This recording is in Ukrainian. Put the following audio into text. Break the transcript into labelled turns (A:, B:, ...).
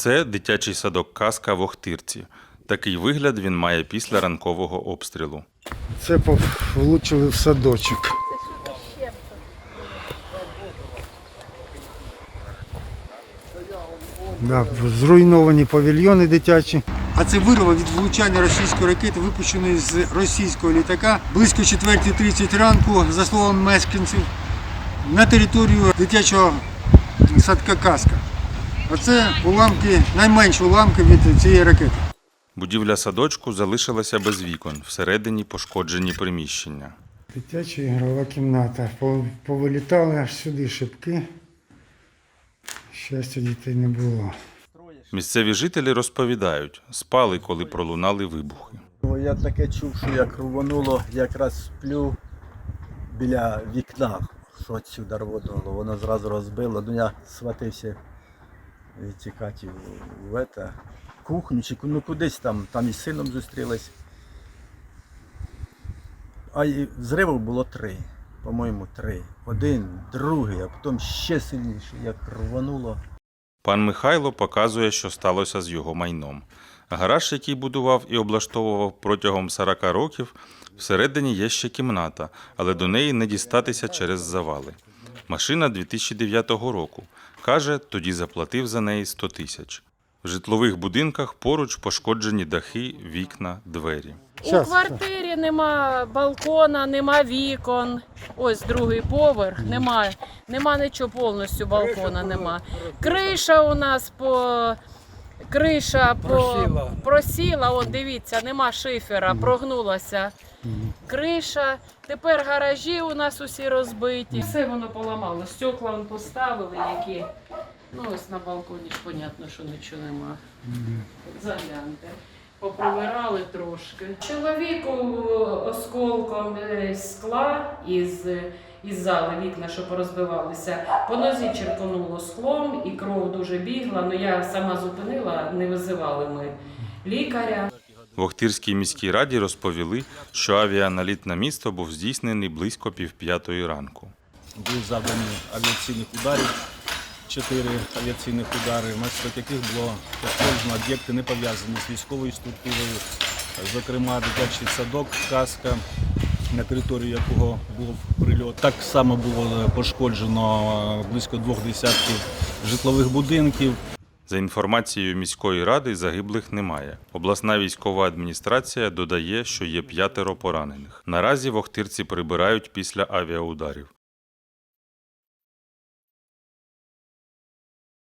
A: Це дитячий садок Казка в Охтирці. Такий вигляд він має після ранкового обстрілу.
B: Це влучили в садочок. Да, зруйновані павільйони дитячі. А це вирва від влучання російської ракети, випущеної з російського літака близько 4.30 ранку, за словами мешканців, на територію дитячого садка Оце уламки, найменші уламки від цієї ракети.
A: Будівля садочку залишилася без вікон, всередині пошкоджені приміщення.
B: Дитяча ігрова кімната. Повилітали аж сюди шибки. Щастя, дітей не було.
A: Місцеві жителі розповідають, спали, коли пролунали вибухи.
C: Я таке чув, що як рвонуло, якраз сплю біля вікна, що отсюди рвонуло, воно зразу розбило. Ну я схватився тікати в, в это, кухню чи ну кудись там, там із сином зустрілись. А зривів було три, по-моєму, три. Один, другий, а потім ще сильніше, як рвонуло.
A: Пан Михайло показує, що сталося з його майном. Гараж, який будував і облаштовував протягом 40 років, всередині є ще кімната, але до неї не дістатися через завали. Машина 2009 року. Каже, тоді заплатив за неї 100 тисяч. В житлових будинках поруч пошкоджені дахи, вікна, двері.
D: У квартирі нема балкона, нема вікон. Ось другий поверх, нема, нема нічого повністю балкона нема. Криша у нас по. Криша по
B: Просіла.
D: просіла, от дивіться, нема шифера, прогнулася. Криша, тепер гаражі у нас усі розбиті. Все воно поламало. Стекла вон поставили, які. Ну ось на балконі ж понятно, що нічого нема. Загляньте. Поприбирали трошки. Чоловіку осколком е, скла із, із зали вікна, що порозбивалися. По нозі черконуло склом і кров дуже бігла. Ну я сама зупинила, не визивали ми лікаря.
A: В Охтирській міській раді розповіли, що авіаналіт на місто був здійснений близько півп'ятої ранку.
E: були завдані авіаційних ударів, чотири авіаційних удари, внаслідок яких було пошкоджено об'єкти не пов'язані з військовою структурою, зокрема дитячий садок, казка, на територію якого був прильот. Так само було пошкоджено близько двох десятків житлових будинків.
A: За інформацією міської ради, загиблих немає. Обласна військова адміністрація додає, що є п'ятеро поранених. Наразі в прибирають після авіаударів.